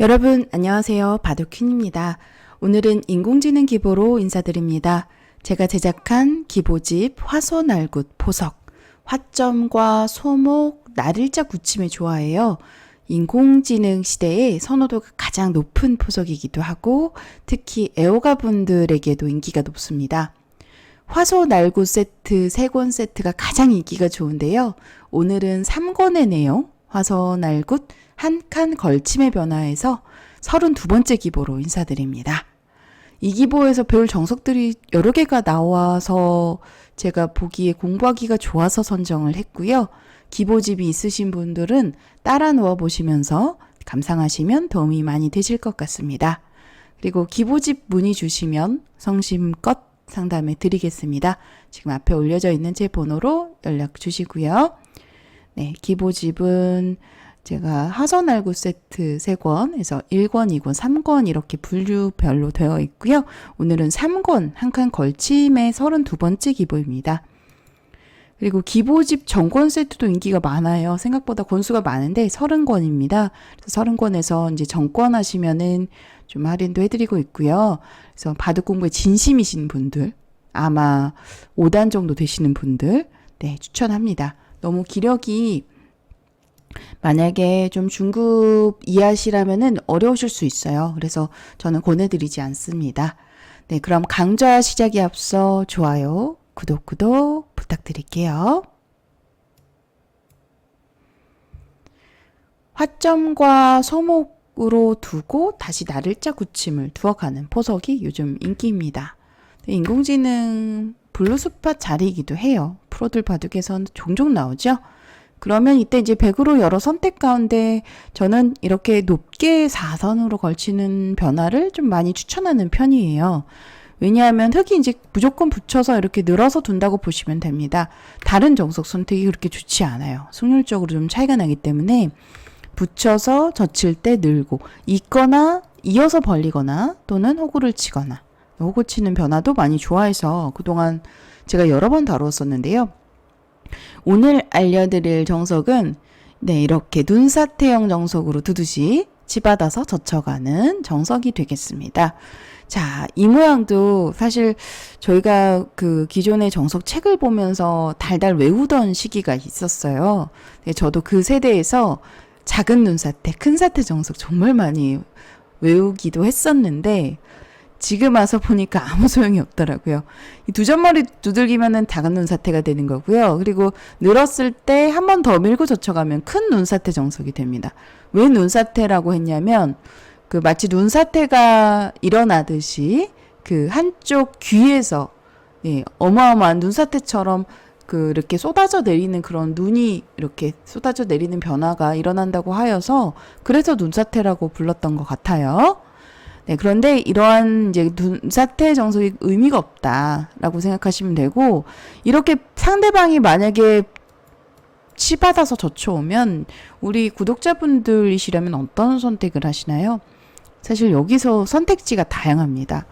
여러분 안녕하세요. 바둑퀸입니다. 오늘은 인공지능 기보로 인사드립니다. 제가 제작한 기보집 화소날굿 포석 화점과 소목, 날일자 굳힘에 좋아해요. 인공지능 시대에 선호도가 가장 높은 포석이기도 하고 특히 애호가 분들에게도 인기가 높습니다. 화소 날구 세트 3권 세트가 가장 인기가 좋은데요. 오늘은 3권의 내용, 화소 날굿 한 칸 걸침의 변화에서 32번째 기보로 인사드립니다. 이 기보에서 배울 정석들이 여러 개가 나와서 제가 보기에 공부하기가 좋아서 선정을 했고요. 기보집이 있으신 분들은 따라 놓아 보시면서 감상하시면 도움이 많이 되실 것 같습니다. 그리고 기보집 문의 주시면 성심껏 상담해 드리겠습니다. 지금 앞에 올려져 있는 제 번호로 연락 주시고요. 네, 기보집은 제가 하선 알구 세트 3권에서 1권, 2권, 3권 이렇게 분류별로 되어 있고요. 오늘은 3권 한 칸 걸침의 32번째 기보입니다. 그리고 기보집 정권 세트도 인기가 많아요. 생각보다 권수가 많은데 30권입니다. 그래서 30권에서 이제 정권 하시면은 좀 할인도 해드리고 있고요. 그래서 바둑 공부에 진심이신 분들, 아마 5단 정도 되시는 분들, 네, 추천합니다. 너무 기력이 만약에 좀 중급 이하시라면은 어려우실 수 있어요. 그래서 저는 권해드리지 않습니다. 네, 그럼 강좌 시작에 앞서 좋아요, 구독, 구독 부탁드릴게요. 화점과 소목으로 두고 다시 날일자 굳힘을 두어가는 포석이 요즘 인기입니다. 인공지능 블루스팟 자리이기도 해요. 프로들 바둑에서는 종종 나오죠. 그러면 이때 이제 100으로 여러 선택 가운데 저는 이렇게 높게 4선으로 걸치는 변화를 좀 많이 추천하는 편이에요. 왜냐하면 흙이 이제 무조건 붙여서 이렇게 늘어서 둔다고 보시면 됩니다. 다른 정석 선택이 그렇게 좋지 않아요. 승률적으로 좀 차이가 나기 때문에 붙여서 젖힐 때 늘고 있거나 이어서 벌리거나 또는 호구를 치거나 호구 치는 변화도 많이 좋아해서 그동안 제가 여러 번 다루었었는데요. 오늘 알려드릴 정석은 네, 이렇게 눈사태형 정석으로 두듯이 치받아서 젖혀가는 정석이 되겠습니다. 자, 이 모양도 사실 저희가 그 기존의 정석 책을 보면서 달달 외우던 시기가 있었어요. 네, 저도 그 세대에서 작은 눈사태, 큰 사태 정석 정말 많이 외우기도 했었는데 지금 와서 보니까 아무 소용이 없더라고요. 이 두 점머리 두들기면은 작은 눈사태가 되는 거고요. 그리고 늘었을 때 한 번 더 밀고 젖혀가면 큰 눈사태 정석이 됩니다. 왜 눈사태라고 했냐면 그 마치 눈사태가 일어나듯이 그 한쪽 귀에서 예, 어마어마한 눈사태처럼 그 이렇게 쏟아져 내리는 그런 눈이 이렇게 쏟아져 내리는 변화가 일어난다고 하여서 그래서 눈사태라고 불렀던 것 같아요. 네, 그런데 이러한 이제 눈사태 정석이 의미가 없다라고 생각하시면 되고 이렇게 상대방이 만약에 치받아서 젖혀오면 우리 구독자분들이시라면 어떤 선택을 하시나요? 사실 여기서 선택지가 다양합니다.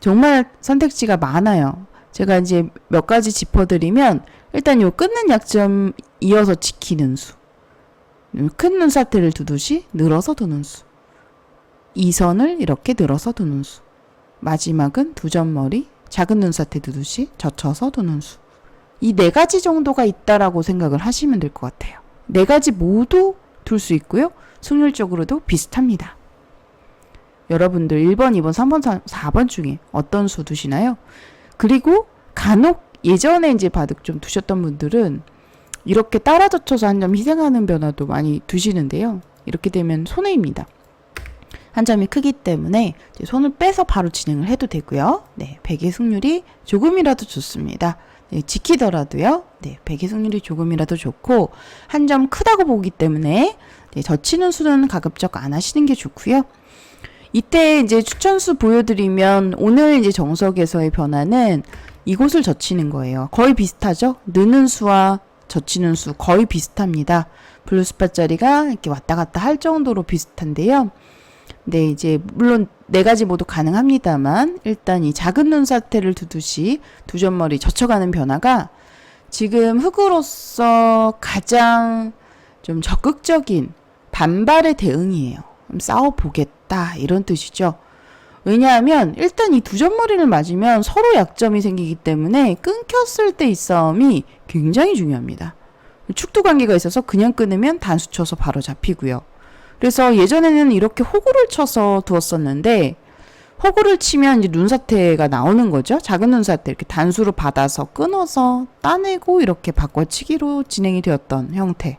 정말 선택지가 많아요. 제가 이제 몇 가지 짚어드리면 일단 요 끊는 약점 이어서 지키는 수. 큰 눈사태를 두듯이 늘어서 두는 수. 이 선을 이렇게 늘어서 두는 수. 마지막은 두 점머리, 작은 눈사태 두듯이 젖혀서 두는 수. 이 네 가지 정도가 있다라고 생각을 하시면 될 것 같아요. 네 가지 모두 둘 수 있고요. 승률적으로도 비슷합니다. 여러분들 1번, 2번, 3번, 4번 중에 어떤 수 두시나요? 그리고 간혹 예전에 이제 바둑 좀 두셨던 분들은 이렇게 따라 젖혀서 한 점 희생하는 변화도 많이 두시는데요. 이렇게 되면 손해입니다. 한 점이 크기 때문에 손을 빼서 바로 진행을 해도 되고요. 네, 베개 승률이 조금이라도 좋습니다. 네, 지키더라도요. 네, 베개 승률이 조금이라도 좋고 한 점 크다고 보기 때문에 네, 젖히는 수는 가급적 안 하시는 게 좋고요. 이때 이제 추천수 보여드리면 오늘 이제 정석에서의 변화는 이곳을 젖히는 거예요. 거의 비슷하죠? 느는 수와 젖히는 수 거의 비슷합니다. 블루스팟 자리가 이렇게 왔다 갔다 할 정도로 비슷한데요. 네, 이제 물론 네 가지 모두 가능합니다만 일단 이 작은 눈 사태를 두듯이 두 점머리 젖혀가는 변화가 지금 흑으로서 가장 좀 적극적인 반발의 대응이에요. 싸워보겠다 이런 뜻이죠. 왜냐하면 일단 이 두 점머리를 맞으면 서로 약점이 생기기 때문에 끊겼을 때 이 싸움이 굉장히 중요합니다. 축두 관계가 있어서 그냥 끊으면 단수 쳐서 바로 잡히고요. 그래서 예전에는 이렇게 호구를 쳐서 두었었는데 호구를 치면 이제 눈사태가 나오는 거죠. 작은 눈사태 이렇게 단수로 받아서 끊어서 따내고 이렇게 바꿔치기로 진행이 되었던 형태.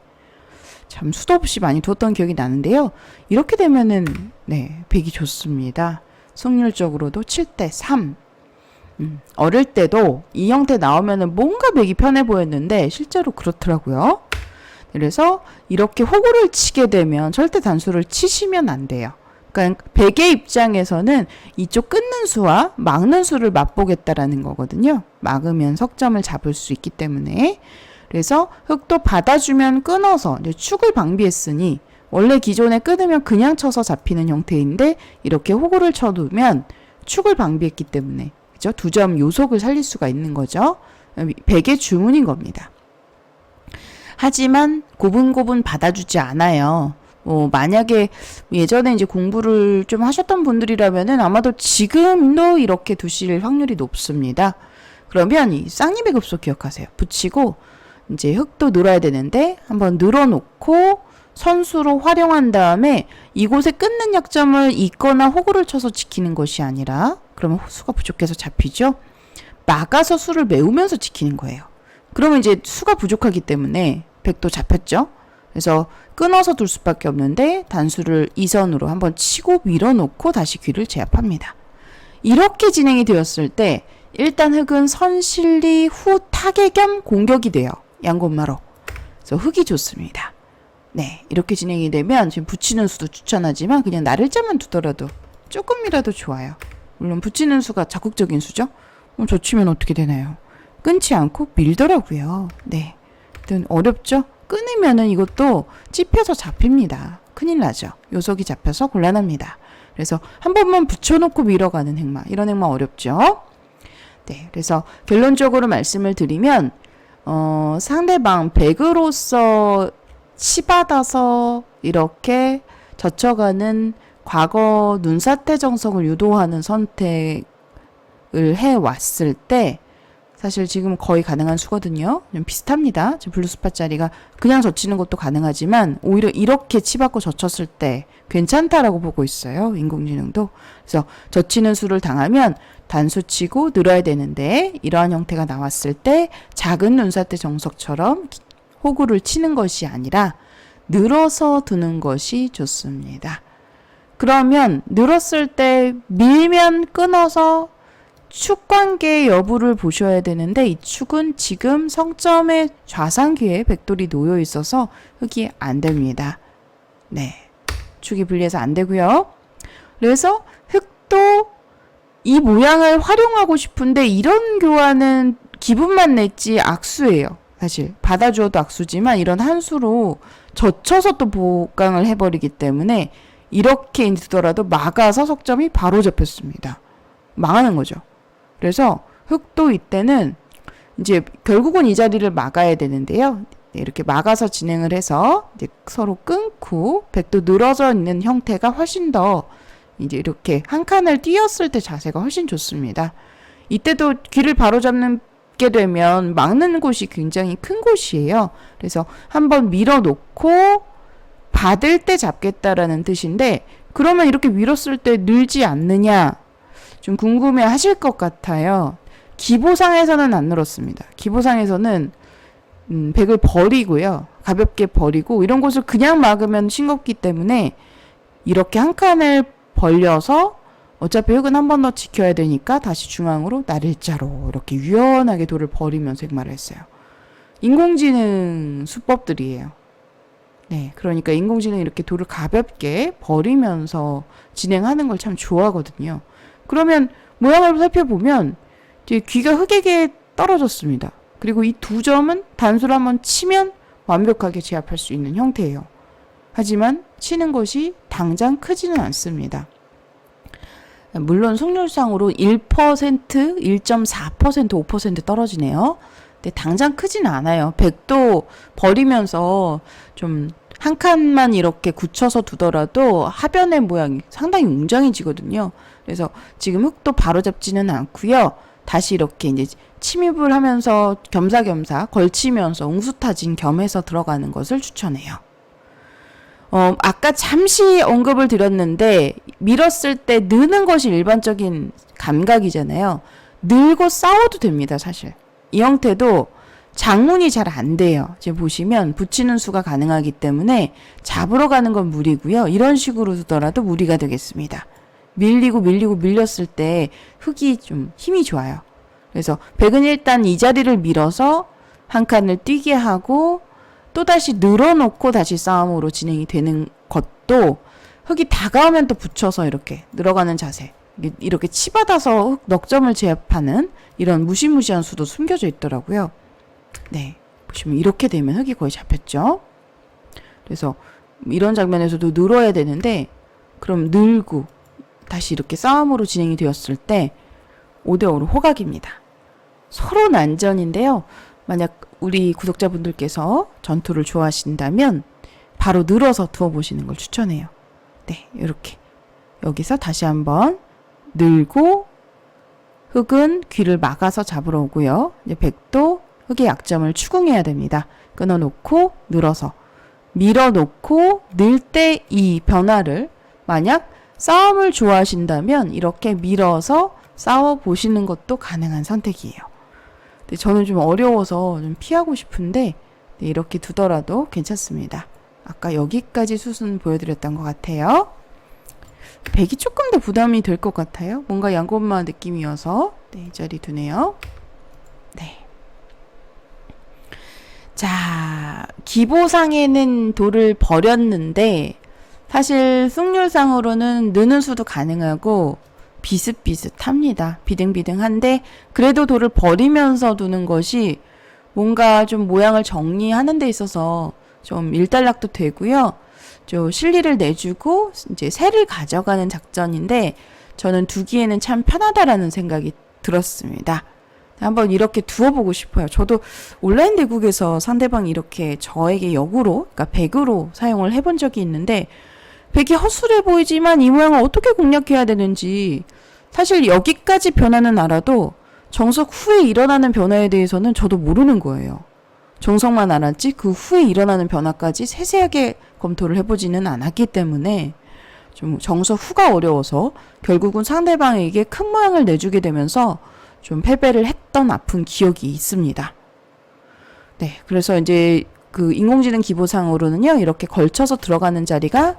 참 수도 없이 많이 두었던 기억이 나는데요. 이렇게 되면은 네, 백이 좋습니다. 승률적으로도 7대 3. 음, 어릴 때도 이 형태 나오면은 뭔가 백이 편해 보였는데 실제로 그렇더라고요. 그래서 이렇게 호구를 치게 되면 절대 단수를 치시면 안 돼요. 그러니까 백의 입장에서는 이쪽 끊는 수와 막는 수를 맛보겠다라는 거거든요. 막으면 석점을 잡을 수 있기 때문에. 그래서 흑도 받아주면 끊어서 축을 방비했으니 원래 기존에 끊으면 그냥 쳐서 잡히는 형태인데 이렇게 호구를 쳐두면 축을 방비했기 때문에 그죠? 두 점 요속을 살릴 수가 있는 거죠. 백의 주문인 겁니다. 하지만 고분고분 받아주지 않아요. 뭐 만약에 예전에 이제 공부를 좀 하셨던 분들이라면은 아마도 지금도 이렇게 두실 확률이 높습니다. 그러면 이 쌍립의 급소 기억하세요. 붙이고 이제 흙도 늘어야 되는데 한번 늘어놓고 선수로 활용한 다음에 이곳에 끊는 약점을 있거나 호구를 쳐서 지키는 것이 아니라 그러면 수가 부족해서 잡히죠. 막아서 수를 메우면서 지키는 거예요. 그러면 이제 수가 부족하기 때문에 백도 잡혔죠. 그래서 끊어서 둘 수밖에 없는데 단수를 이선으로 한번 치고 밀어놓고 다시 귀를 제압합니다. 이렇게 진행이 되었을 때 일단 흑은 선실리 후 타계 겸 공격이 돼요. 양곤마로. 그래서 흑이 좋습니다. 네, 이렇게 진행이 되면 지금 붙이는 수도 추천하지만 그냥 나를자만 두더라도 조금이라도 좋아요. 물론 붙이는 수가 적극적인 수죠. 그럼 저 치면 어떻게 되나요? 끊지 않고 밀더라고요. 네. 어렵죠? 끊으면은 이것도 찝혀서 잡힙니다. 큰일 나죠. 요속이 잡혀서 곤란합니다. 그래서 한 번만 붙여놓고 밀어가는 행마. 이런 행마 어렵죠? 네. 그래서 결론적으로 말씀을 드리면, 어, 상대방 백으로서 치받아서 이렇게 젖혀가는 과거 눈사태 정석을 유도하는 선택을 해 왔을 때 사실 지금 거의 가능한 수거든요. 좀 비슷합니다. 지금 블루스팟 자리가 그냥 젖히는 것도 가능하지만 오히려 이렇게 치받고 젖혔을 때 괜찮다라고 보고 있어요. 인공지능도. 그래서 젖히는 수를 당하면 단수 치고 늘어야 되는데 이러한 형태가 나왔을 때 작은 눈사태 정석처럼 호구를 치는 것이 아니라 늘어서 두는 것이 좋습니다. 그러면 늘었을 때 밀면 끊어서 축 관계 여부를 보셔야 되는데 이 축은 지금 성점의 좌상귀에 백돌이 놓여 있어서 흑이 안 됩니다. 네. 축이 분리해서 안 되고요. 그래서 흑도 이 모양을 활용하고 싶은데 이런 교환은 기분만 냈지 악수예요. 사실 받아주어도 악수지만 이런 한 수로 젖혀서 또 보강을 해버리기 때문에 이렇게 두더라도 막아서 석점이 바로 잡혔습니다. 망하는 거죠. 그래서 흑도 이때는 이제 결국은 이 자리를 막아야 되는데요. 네, 이렇게 막아서 진행을 해서 이제 서로 끊고 백도 늘어져 있는 형태가 훨씬 더 이제 이렇게 한 칸을 띄었을 때 자세가 훨씬 좋습니다. 이때도 귀를 바로잡는 게 되면 막는 곳이 굉장히 큰 곳이에요. 그래서 한번 밀어 놓고 받을 때 잡겠다라는 뜻인데 그러면 이렇게 밀었을 때 늘지 않느냐 좀 궁금해 하실 것 같아요. 기보상에서는 안 늘었습니다. 기보상에서는 음, 백을 버리고요. 가볍게 버리고 이런 곳을 그냥 막으면 싱겁기 때문에 이렇게 한 칸을 벌려서 어차피 흙은 한 번 더 지켜야 되니까 다시 중앙으로 날일자로 이렇게 유연하게 돌을 버리면서 행마를 했어요. 인공지능 수법들이에요. 네, 그러니까 인공지능이 이렇게 돌을 가볍게 버리면서 진행하는 걸 참 좋아하거든요. 그러면 모양을 살펴보면 귀가 흙에게 떨어졌습니다. 그리고 이 두 점은 단수를 한번 치면 완벽하게 제압할 수 있는 형태예요. 하지만 치는 것이 당장 크지는 않습니다. 물론 속률상으로 1%, 1.4%, 5% 떨어지네요. 근데 당장 크지는 않아요. 100도 버리면서 좀 한 칸만 이렇게 굳혀서 두더라도 하변의 모양이 상당히 웅장해지거든요. 그래서 지금 흙도 바로 잡지는 않고요. 다시 이렇게 이제 침입을 하면서 겸사겸사 걸치면서 웅수타진 겸해서 들어가는 것을 추천해요. 어, 아까 잠시 언급을 드렸는데 밀었을 때 느는 것이 일반적인 감각이잖아요. 늘고 싸워도 됩니다, 사실. 이 형태도 장문이 잘 안 돼요. 지금 보시면 붙이는 수가 가능하기 때문에 잡으러 가는 건 무리고요. 이런 식으로 두더라도 무리가 되겠습니다. 밀리고 밀리고 밀렸을 때 흙이 좀 힘이 좋아요. 그래서 백은 일단 이 자리를 밀어서 한 칸을 뛰게 하고 또다시 늘어놓고 다시 싸움으로 진행이 되는 것도 흙이 다가오면 또 붙여서 이렇게 늘어가는 자세. 이렇게 치받아서 흙 넉점을 제압하는 이런 무시무시한 수도 숨겨져 있더라고요. 네. 보시면 이렇게 되면 흙이 거의 잡혔죠. 그래서 이런 장면에서도 늘어야 되는데 그럼 늘고 다시 이렇게 싸움으로 진행이 되었을 때 5대5로 호각입니다. 서로 난전인데요. 만약 우리 구독자분들께서 전투를 좋아하신다면 바로 늘어서 두어보시는 걸 추천해요. 네, 이렇게. 여기서 다시 한번 늘고 흙은 귀를 막아서 잡으러 오고요. 이제 백도 흙의 약점을 추궁해야 됩니다. 끊어놓고 늘어서 밀어놓고 늘 때 이 변화를 만약 싸움을 좋아하신다면 이렇게 밀어서 싸워 보시는 것도 가능한 선택이에요. 근데 저는 좀 어려워서 좀 피하고 싶은데 네, 이렇게 두더라도 괜찮습니다. 아까 여기까지 수순 보여드렸던 것 같아요. 백이 조금 더 부담이 될 것 같아요. 뭔가 양고마 느낌이어서 네, 이 자리 두네요. 네. 자, 기보상에는 돌을 버렸는데 사실 승률상으로는 느는 수도 가능하고 비슷비슷합니다. 비등비등한데 그래도 돌을 버리면서 두는 것이 뭔가 좀 모양을 정리하는 데 있어서 좀 일단락도 되고요. 좀 실리를 내주고 이제 새를 가져가는 작전인데 저는 두기에는 참 편하다라는 생각이 들었습니다. 한번 이렇게 두어보고 싶어요. 저도 온라인 대국에서 상대방이 이렇게 저에게 역으로, 그러니까 백으로 사용을 해본 적이 있는데 백이 허술해 보이지만 이 모양을 어떻게 공략해야 되는지 사실 여기까지 변화는 알아도 정석 후에 일어나는 변화에 대해서는 저도 모르는 거예요. 정석만 알았지 그 후에 일어나는 변화까지 세세하게 검토를 해보지는 않았기 때문에 좀 정석 후가 어려워서 결국은 상대방에게 큰 모양을 내주게 되면서 좀 패배를 했던 아픈 기억이 있습니다. 네, 그래서 이제 그 인공지능 기보상으로는요 이렇게 걸쳐서 들어가는 자리가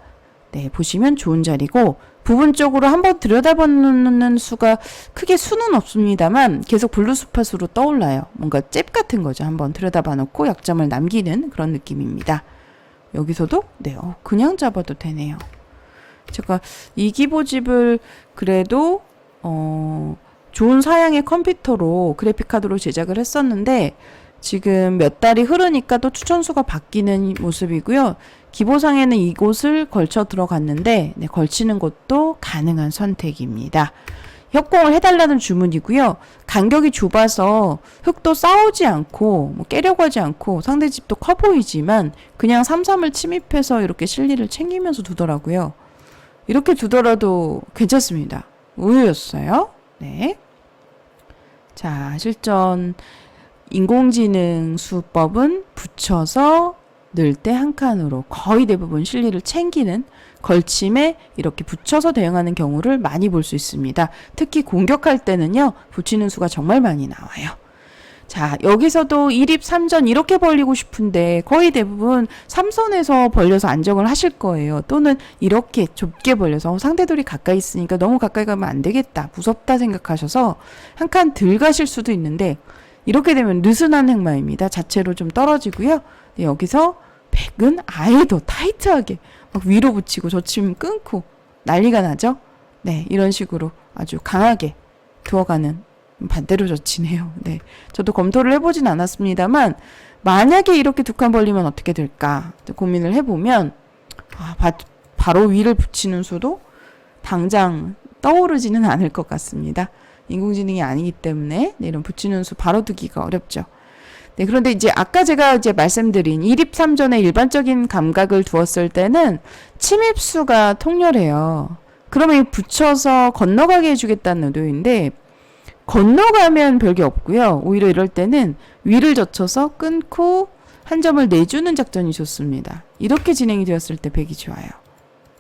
네 보시면 좋은 자리고 부분적으로 한번 들여다보는 수가 크게 수는 없습니다만 계속 블루스팟으로 떠올라요. 뭔가 잽 같은 거죠. 한번 들여다봐 놓고 약점을 남기는 그런 느낌입니다. 여기서도 네, 어, 그냥 잡아도 되네요. 제가 이 기보집을 그래도 어 좋은 사양의 컴퓨터로 그래픽 카드로 제작을 했었는데 지금 몇 달이 흐르니까 또 추천수가 바뀌는 모습이고요. 기보상에는 이곳을 걸쳐 들어갔는데 네, 걸치는 것도 가능한 선택입니다. 협공을 해달라는 주문이고요. 간격이 좁아서 흙도 싸우지 않고 뭐 깨려고 하지 않고 상대 집도 커 보이지만 그냥 삼삼을 침입해서 이렇게 실리를 챙기면서 두더라고요. 이렇게 두더라도 괜찮습니다. 의외였어요. 네. 자, 실전 인공지능 수법은 붙여서 늘때한 칸으로 거의 대부분 실리를 챙기는 걸침에 이렇게 붙여서 대응하는 경우를 많이 볼 수 있습니다. 특히 공격할 때는요, 붙이는 수가 정말 많이 나와요. 자, 여기서도 1입 3전 이렇게 벌리고 싶은데 거의 대부분 3선에서 벌려서 안정을 하실 거예요. 또는 이렇게 좁게 벌려서 어, 상대들이 가까이 있으니까 너무 가까이 가면 안 되겠다. 무섭다 생각하셔서 한 칸 들 가실 수도 있는데 이렇게 되면 느슨한 행마입니다. 자체로 좀 떨어지고요. 네, 여기서 백은 아예 더 타이트하게 막 위로 붙이고 저침 끊고 난리가 나죠. 네, 이런 식으로 아주 강하게 두어가는 반대로 젖히네요. 네. 저도 검토를 해보진 않았습니다만, 만약에 이렇게 두 칸 벌리면 어떻게 될까 고민을 해보면, 아, 바, 바로 위를 붙이는 수도 당장 떠오르지는 않을 것 같습니다. 인공지능이 아니기 때문에 네, 이런 붙이는 수 바로 두기가 어렵죠. 네, 그런데 이제 아까 제가 이제 말씀드린 일입삼전의 일반적인 감각을 두었을 때는 침입수가 통렬해요. 그러면 이 붙여서 건너가게 해주겠다는 의도인데 건너가면 별게 없고요. 오히려 이럴 때는 위를 젖혀서 끊고 한 점을 내주는 작전이 좋습니다. 이렇게 진행이 되었을 때 100이 좋아요.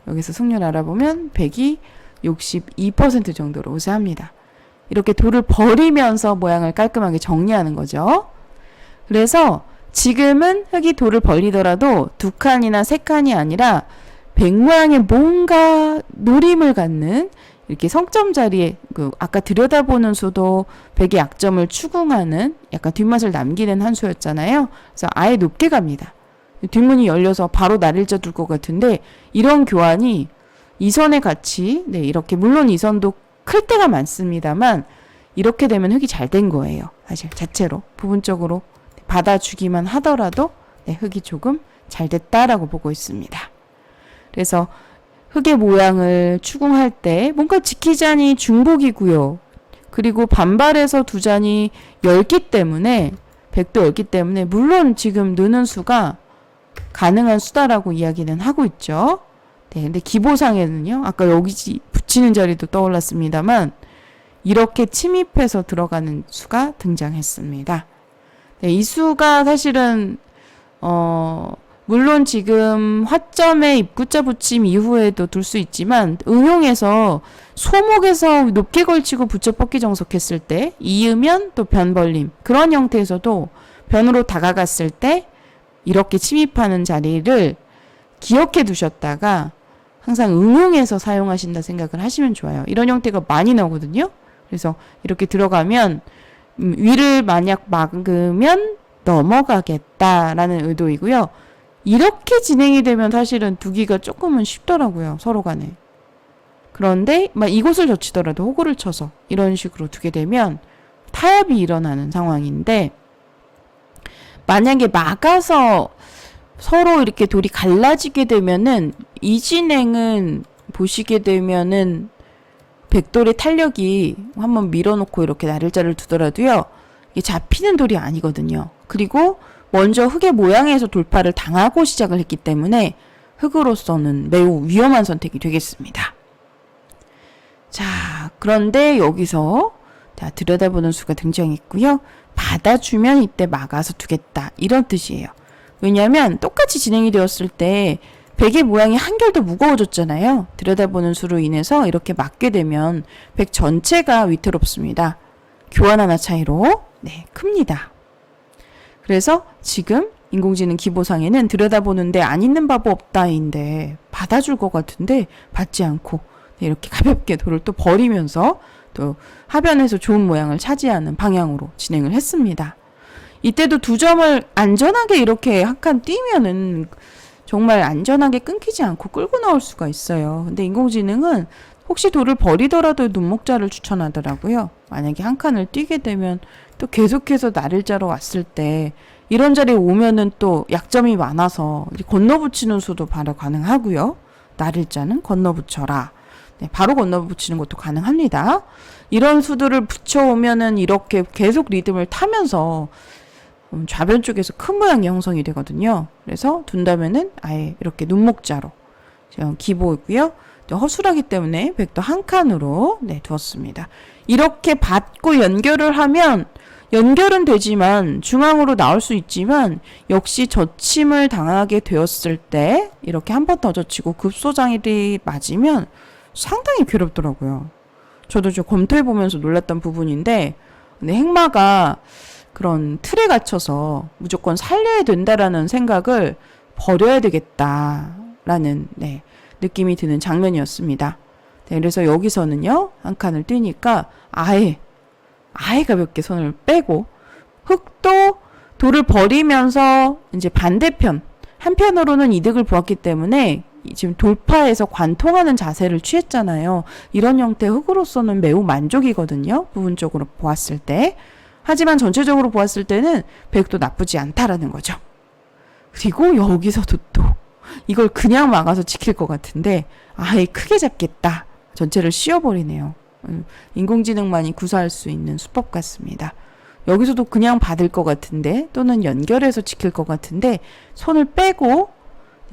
여기서 승률 알아보면 100이 62% 정도로 우세합니다. 이렇게 돌을 버리면서 모양을 깔끔하게 정리하는 거죠. 그래서 지금은 흙이 돌을 벌리더라도 두 칸이나 세 칸이 아니라 백 모양의 뭔가 노림을 갖는 이렇게 성점 자리에 그 아까 들여다보는 수도 백의 약점을 추궁하는 약간 뒷맛을 남기는 한 수였잖아요. 그래서 아예 높게 갑니다. 뒷문이 열려서 바로 나를져 둘 것 같은데 이런 교환이 이선의 가치 네 이렇게 물론 이선도 클 때가 많습니다만 이렇게 되면 흙이 잘 된 거예요. 사실 자체로 부분적으로 받아주기만 하더라도 네, 흙이 조금 잘 됐다라고 보고 있습니다. 그래서 흙의 모양을 추궁할 때 뭔가 지키자니 중복이고요. 그리고 반발해서 두 잔이 열기 때문에 백도 열기 때문에 물론 지금 느는 수가 가능한 수다라고 이야기는 하고 있죠. 네, 근데 기보상에는요. 아까 여기 지- 붙이는 자리도 떠올랐습니다만 이렇게 침입해서 들어가는 수가 등장했습니다. 네, 이 수가 사실은 어 물론 지금 화점에 입구자 붙임 이후에도 둘 수 있지만 응용해서 소목에서 높게 걸치고 붙여 뽑기 정속했을 때 이으면 또 변벌림 그런 형태에서도 변으로 다가갔을 때 이렇게 침입하는 자리를 기억해 두셨다가 항상 응용해서 사용하신다 생각을 하시면 좋아요. 이런 형태가 많이 나오거든요. 그래서 이렇게 들어가면 음, 위를 만약 막으면 넘어가겠다라는 의도이고요. 이렇게 진행이 되면 사실은 두기가 조금은 쉽더라고요. 서로 간에. 그런데 막 이곳을 젖히더라도 호구를 쳐서 이런 식으로 두게 되면 타협이 일어나는 상황인데 만약에 막아서 서로 이렇게 돌이 갈라지게 되면은 이 진행은 보시게 되면은 백돌의 탄력이 한번 밀어놓고 이렇게 나를자를 두더라도요 이게 잡히는 돌이 아니거든요. 그리고 먼저 흙의 모양에서 돌파를 당하고 시작을 했기 때문에 흙으로서는 매우 위험한 선택이 되겠습니다. 자, 그런데 여기서 자, 들여다보는 수가 등장했고요. 받아주면 이때 막아서 두겠다. 이런 뜻이에요. 왜냐하면 똑같이 진행이 되었을 때 백의 모양이 한결 더 무거워졌잖아요. 들여다보는 수로 인해서 이렇게 막게 되면 백 전체가 위태롭습니다. 교환 하나 차이로 네, 큽니다. 그래서 지금 인공지능 기보상에는 들여다보는데 안 있는 바보 없다인데 받아줄 것 같은데 받지 않고 네, 이렇게 가볍게 돌을 또 버리면서 또 하변에서 좋은 모양을 차지하는 방향으로 진행을 했습니다. 이때도 두 점을 안전하게 이렇게 한 칸 뛰면은 정말 안전하게 끊기지 않고 끌고 나올 수가 있어요. 근데 인공지능은 혹시 돌을 버리더라도 눈목자를 추천하더라고요. 만약에 한 칸을 뛰게 되면 또 계속해서 나를 자러 왔을 때 이런 자리에 오면은 또 약점이 많아서 건너붙이는 수도 바로 가능하고요. 나를 자는 건너붙여라. 네, 바로 건너붙이는 것도 가능합니다. 이런 수들을 붙여오면은 이렇게 계속 리듬을 타면서 음, 좌변 쪽에서 큰 모양이 형성이 되거든요. 그래서 둔다면은 아예 이렇게 눈목자로 기보이고요. 또 허술하기 때문에 백도 한 칸으로 네, 두었습니다. 이렇게 받고 연결을 하면 연결은 되지만 중앙으로 나올 수 있지만 역시 젖힘을 당하게 되었을 때 이렇게 한 번 더 젖히고 급소장일이 맞으면 상당히 괴롭더라고요. 저도 좀 검토해 보면서 놀랐던 부분인데 근데 행마가 그런 틀에 갇혀서 무조건 살려야 된다라는 생각을 버려야 되겠다라는 네, 느낌이 드는 장면이었습니다. 네, 그래서 여기서는요 한 칸을 뛰니까 아예 아예 가볍게 손을 빼고 흙도 돌을 버리면서 이제 반대편 한편으로는 이득을 보았기 때문에 이 지금 돌파해서 관통하는 자세를 취했잖아요. 이런 형태 흙으로서는 매우 만족이거든요. 부분적으로 보았을 때. 하지만 전체적으로 보았을 때는 백도 나쁘지 않다라는 거죠. 그리고 여기서도 또 이걸 그냥 막아서 지킬 것 같은데 아예 크게 잡겠다. 전체를 씌워버리네요. 음, 인공지능만이 구사할 수 있는 수법 같습니다. 여기서도 그냥 받을 것 같은데 또는 연결해서 지킬 것 같은데 손을 빼고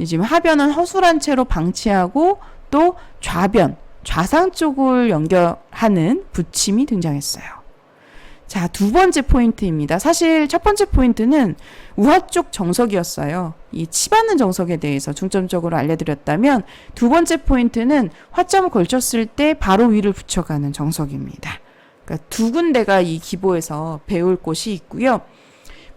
지금 하변은 허술한 채로 방치하고 또 좌변, 좌상 쪽을 연결하는 붙임이 등장했어요. 자, 두 번째 포인트입니다. 사실 첫 번째 포인트는 우하 쪽 정석이었어요. 이 치받는 정석에 대해서 중점적으로 알려드렸다면 두 번째 포인트는 화점을 걸쳤을 때 바로 위를 붙여가는 정석입니다. 그러니까 두 군데가 이 기보에서 배울 곳이 있고요.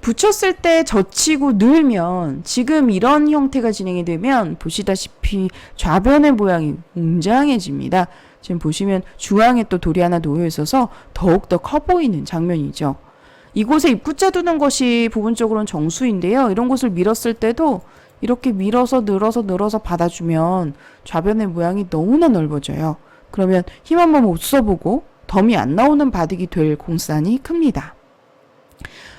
붙였을 때 젖히고 늘면 지금 이런 형태가 진행이 되면 보시다시피 좌변의 모양이 웅장해집니다. 지금 보시면 중앙에 또 돌이 하나 놓여 있어서 더욱더 커 보이는 장면이죠. 이곳에 입구자 두는 것이 부분적으로는 정수인데요. 이런 곳을 밀었을 때도 이렇게 밀어서 늘어서 늘어서 받아주면 좌변의 모양이 너무나 넓어져요. 그러면 힘 한번 못 써보고 덤이 안 나오는 바둑이 될 공산이 큽니다.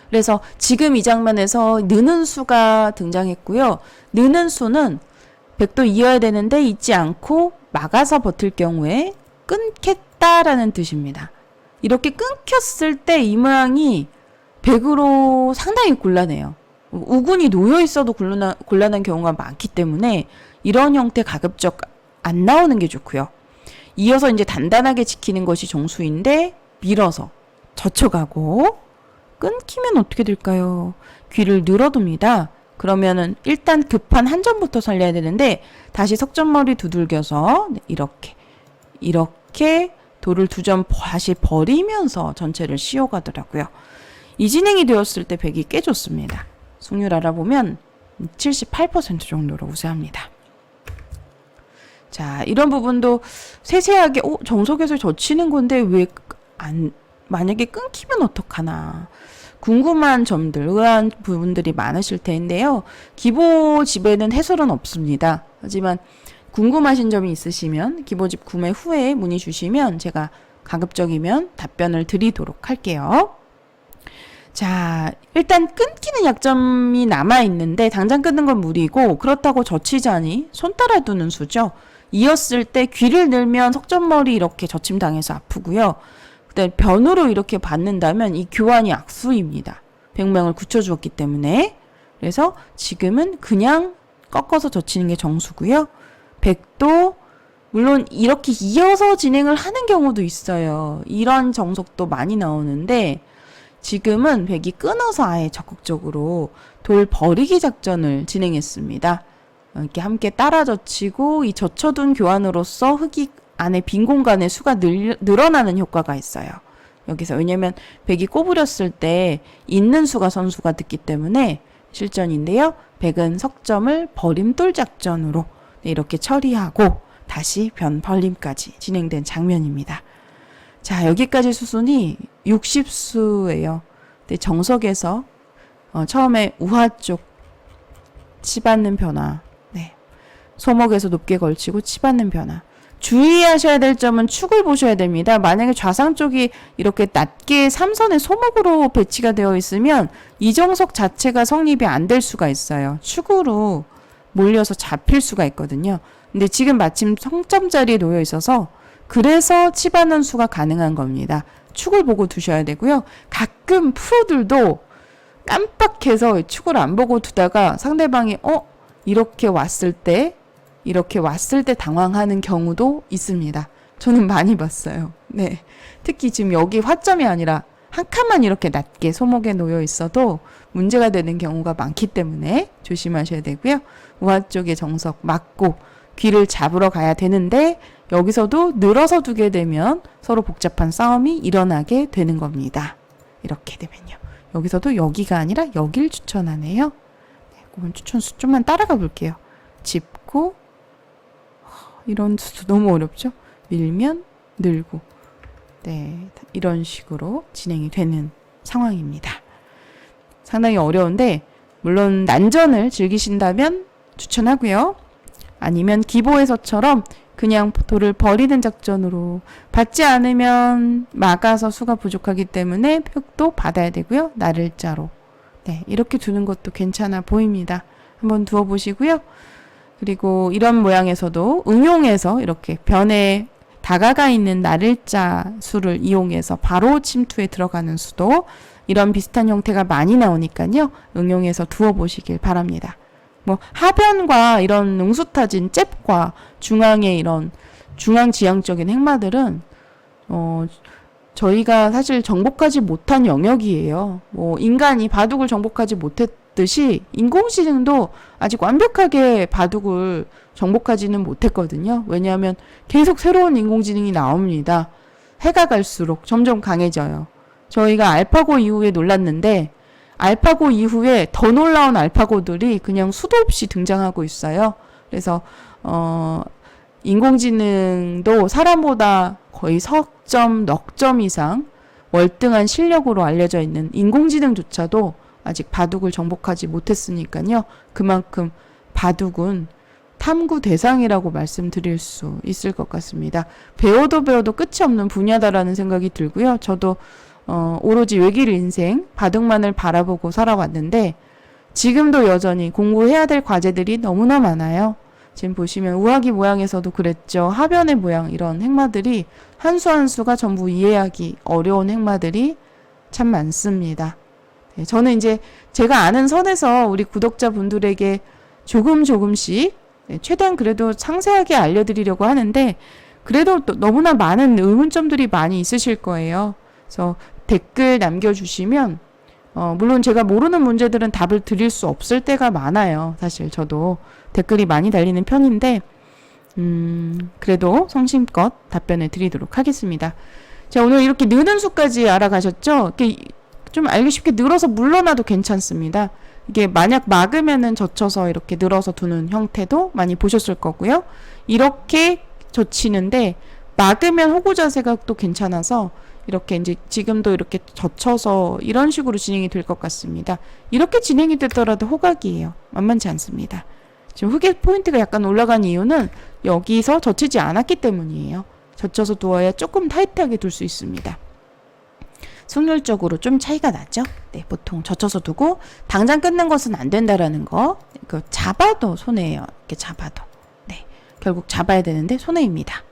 그래서 지금 이 장면에서 느는 수가 등장했고요. 느는 수는 백도 이어야 되는데 잊지 않고 막아서 버틸 경우에 끊겠다라는 뜻입니다. 이렇게 끊겼을 때 이 모양이 백으로 상당히 곤란해요. 우군이 놓여 있어도 곤란한, 곤란한 경우가 많기 때문에 이런 형태 가급적 안 나오는 게 좋고요. 이어서 이제 단단하게 지키는 것이 정수인데 밀어서 젖혀가고 끊기면 어떻게 될까요? 귀를 늘어둡니다. 그러면은 일단 급한 한 점부터 살려야 되는데 다시 석점머리 두들겨서 이렇게 이렇게 돌을 두 점 다시 버리면서 전체를 씌워가더라고요. 이 진행이 되었을 때 백이 꽤 좋습니다. 승률 알아보면 78% 정도로 우세합니다. 자, 이런 부분도 세세하게 어, 정석에서 젖히는 건데 왜 안 만약에 끊기면 어떡하나. 궁금한 점들, 의아한 부분들이 많으실 텐데요. 기보 집에는 해설은 없습니다. 하지만 궁금하신 점이 있으시면 기보집 구매 후에 문의 주시면 제가 가급적이면 답변을 드리도록 할게요. 자, 일단 끊기는 약점이 남아 있는데 당장 끊는 건 무리고 그렇다고 젖히자니 손 따라 두는 수죠. 이었을 때 귀를 늘면 석점머리 이렇게 젖힘당해서 아프고요. 그다음 변으로 이렇게 받는다면 이 교환이 악수입니다. 백명을 굳혀주었기 때문에 그래서 지금은 그냥 꺾어서 젖히는 게 정수고요. 백도 물론 이렇게 이어서 진행을 하는 경우도 있어요. 이런 정석도 많이 나오는데 지금은 백이 끊어서 아예 적극적으로 돌 버리기 작전을 진행했습니다. 이렇게 함께 따라 젖히고 이 젖혀둔 교환으로서 흙이 안에 빈 공간의 수가 늘, 늘어나는 효과가 있어요. 여기서 왜냐면 백이 꼬부렸을 때 있는 수가 선수가 듣기 때문에 실전인데요. 백은 석점을 버림돌 작전으로 이렇게 처리하고 다시 변 벌림까지 진행된 장면입니다. 자, 여기까지 수순이 60수예요. 근데 정석에서 어, 처음에 우하 쪽 치받는 변화, 네. 소목에서 높게 걸치고 치받는 변화. 주의하셔야 될 점은 축을 보셔야 됩니다. 만약에 좌상 쪽이 이렇게 낮게 삼선의 소목으로 배치가 되어 있으면 이정석 자체가 성립이 안 될 수가 있어요. 축으로 몰려서 잡힐 수가 있거든요. 근데 지금 마침 성점 자리에 놓여 있어서 그래서 치받는 수가 가능한 겁니다. 축을 보고 두셔야 되고요. 가끔 프로들도 깜빡해서 축을 안 보고 두다가 상대방이 어 이렇게 왔을 때 이렇게 왔을 때 당황하는 경우도 있습니다. 저는 많이 봤어요. 네. 특히 지금 여기 화점이 아니라 한 칸만 이렇게 낮게 소목에 놓여 있어도 문제가 되는 경우가 많기 때문에 조심하셔야 되고요. 우하 쪽에 정석 맞고 귀를 잡으러 가야 되는데 여기서도 늘어서 두게 되면 서로 복잡한 싸움이 일어나게 되는 겁니다. 이렇게 되면요. 여기서도 여기가 아니라 여길 추천하네요. 네, 그건 추천 수 좀만 따라가 볼게요. 짚고 이런 너무 어렵죠? 밀면 늘고 네 이런 식으로 진행이 되는 상황입니다. 상당히 어려운데 물론 난전을 즐기신다면 추천하고요. 아니면 기보에서처럼 그냥 돌을 버리는 작전으로 받지 않으면 막아서 수가 부족하기 때문에 표 받아야 되고요. 나를 자로 네 이렇게 두는 것도 괜찮아 보입니다. 한번 두어 보시고요. 그리고 이런 모양에서도 응용해서 이렇게 변에 다가가 있는 나를자 수를 이용해서 바로 침투에 들어가는 수도 이런 비슷한 형태가 많이 나오니까요. 응용해서 두어 보시길 바랍니다. 뭐 하변과 이런 응수타진 잽과 중앙의 이런 중앙 지향적인 행마들은 어 저희가 사실 정복하지 못한 영역이에요. 뭐 인간이 바둑을 정복하지 못했 듯이 인공지능도 아직 완벽하게 바둑을 정복하지는 못했거든요. 왜냐하면 계속 새로운 인공지능이 나옵니다. 해가 갈수록 점점 강해져요. 저희가 알파고 이후에 놀랐는데 알파고 이후에 더 놀라운 알파고들이 그냥 수도 없이 등장하고 있어요. 그래서 어 인공지능도 사람보다 거의 석 점, 넉 점 이상 월등한 실력으로 알려져 있는 인공지능조차도 아직 바둑을 정복하지 못했으니까요. 그만큼 바둑은 탐구 대상이라고 말씀드릴 수 있을 것 같습니다. 배워도 배워도 끝이 없는 분야다라는 생각이 들고요. 저도 어, 오로지 외길 인생 바둑만을 바라보고 살아왔는데 지금도 여전히 공부해야 될 과제들이 너무나 많아요. 지금 보시면 우아기 모양에서도 그랬죠. 하변의 모양 이런 행마들이 한 수 한 수가 전부 이해하기 어려운 행마들이 참 많습니다. 네, 저는 이제 제가 아는 선에서 우리 구독자분들에게 조금 조금씩 네, 최대한 그래도 상세하게 알려드리려고 하는데 그래도 또 너무나 많은 의문점들이 많이 있으실 거예요. 그래서 댓글 남겨주시면 어, 물론 제가 모르는 문제들은 답을 드릴 수 없을 때가 많아요. 사실 저도 댓글이 많이 달리는 편인데 음, 그래도 성심껏 답변을 드리도록 하겠습니다. 자, 오늘 이렇게 느는 수까지 알아가셨죠? 이렇게 좀 알기 쉽게 늘어서 물러나도 괜찮습니다. 이게 만약 막으면은 젖혀서 이렇게 늘어서 두는 형태도 많이 보셨을 거고요. 이렇게 젖히는데 막으면 호구 자세가 또 괜찮아서 이렇게 이제 지금도 이렇게 젖혀서 이런 식으로 진행이 될 것 같습니다. 이렇게 진행이 되더라도 호각이에요. 만만치 않습니다. 지금 흑의 포인트가 약간 올라간 이유는 여기서 젖히지 않았기 때문이에요. 젖혀서 두어야 조금 타이트하게 둘 수 있습니다. 승률적으로 좀 차이가 나죠? 네, 보통 젖혀서 두고 당장 끊는 것은 안 된다라는 거. 그 잡아도 손해예요. 이렇게 잡아도. 네. 결국 잡아야 되는데 손해입니다.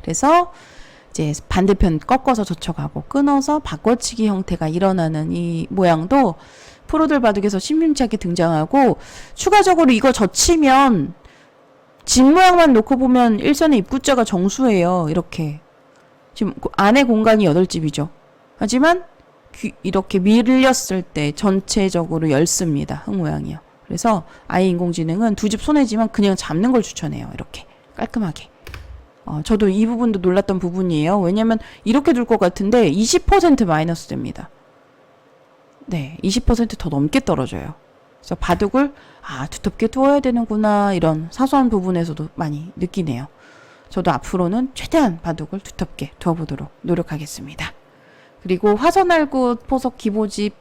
그래서 이제 반대편 꺾어서 젖혀가고 끊어서 바꿔치기 형태가 일어나는 이 모양도 프로들 바둑에서 신림차게 등장하고 추가적으로 이거 젖히면 진 모양만 놓고 보면 일선의 입구자가 정수예요. 이렇게 지금 그 안에 공간이 8집이죠. 하지만 귀- 이렇게 밀렸을 때 전체적으로 엷습니다. 흙 모양이요. 그래서 아이 인공지능은 두 집 손해지만 그냥 잡는 걸 추천해요. 이렇게 깔끔하게. 어, 저도 이 부분도 놀랐던 부분이에요. 왜냐면 이렇게 둘 것 같은데 20% 마이너스 됩니다. 네, 20%더 넘게 떨어져요. 그래서 바둑을 아 두텁게 두어야 되는구나 이런 사소한 부분에서도 많이 느끼네요. 저도 앞으로는 최대한 바둑을 두텁게 두어보도록 노력하겠습니다. 그리고 화선알구 포석 기보집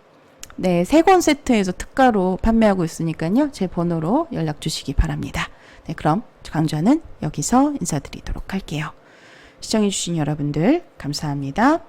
네, 세 권 세트에서 특가로 판매하고 있으니까요. 제 번호로 연락 주시기 바랍니다. 네, 그럼 강좌는 여기서 인사드리도록 할게요. 시청해주신 여러분들, 감사합니다.